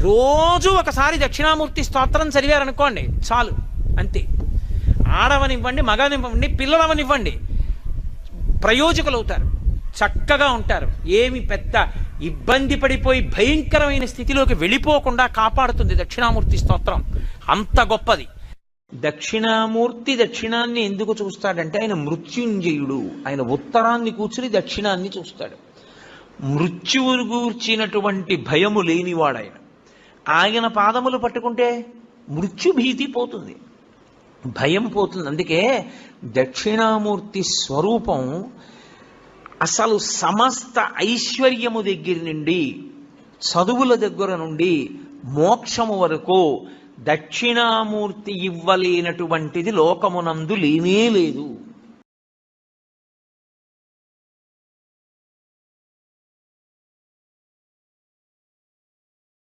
రోజు ఒకసారి దక్షిణామూర్తి స్తోత్రం చదివారనుకోండి చాలు అంతే. ఆడవనివ్వండి మగనివ్వండి పిల్లలవనివ్వండి ప్రయోజకులు అవుతారు చక్కగా ఉంటారు. ఏమి పెద్ద ఇబ్బంది పడిపోయి భయంకరమైన స్థితిలోకి వెళ్ళిపోకుండా కాపాడుతుంది దక్షిణామూర్తి స్తోత్రం. అంత గొప్పది. దక్షిణామూర్తి దక్షిణాన్ని ఎందుకు చూస్తాడంటే ఆయన మృత్యుంజయుడు. ఆయన ఉత్తరాన్ని కూర్చుని దక్షిణాన్ని చూస్తాడు. మృత్యువును గూర్చినటువంటి భయము లేనివాడాయన ఆయన పాదములు పట్టుకుంటే మృత్యుభీతి పోతుంది భయం పోతుంది. అందుకే దక్షిణామూర్తి స్వరూపం అసలు సమస్త ఐశ్వర్యము దగ్గర నుండి చదువుల దగ్గర నుండి మోక్షము వరకు దక్షిణామూర్తి ఇవ్వలేనటువంటిది లోకమునందు లేనే లేదు.